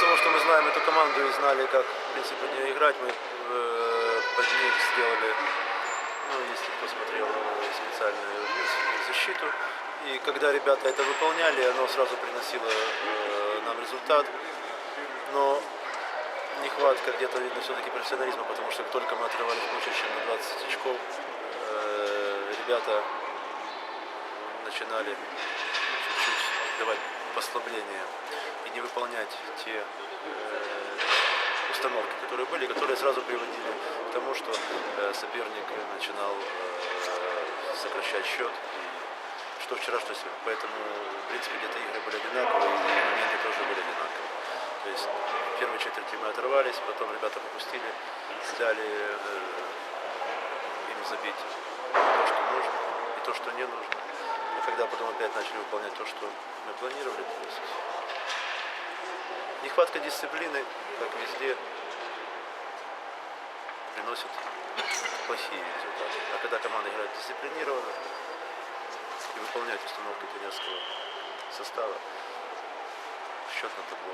того, что мы знаем эту команду и знали, как, в принципе, нее играть, мы э, под них сделали, ну, если кто смотрел, э, специальную защиту. И когда ребята это выполняли, оно сразу приносило э, нам результат. Но нехватка где-то, видно, все-таки профессионализма, потому что только мы отрывали больше, чем на 20 очков, э, ребята начинали чуть-чуть давать послабление и не выполнять те э, установки, которые были, которые сразу приводили к тому, что э, соперник начинал э, сокращать счет. Что вчера, что сегодня. Поэтому, в принципе, где-то игры были одинаковые, и моменты тоже были одинаковые. То есть в первой четверти мы оторвались, потом ребята попустили, дали э, им забить то, что нужно, и то, что не нужно. А когда потом опять начали выполнять то, что мы планировали, то есть нехватка дисциплины, как везде, приносит плохие результаты. А когда команда играет дисциплинированно и выполняет установки тренерского состава, счет на табло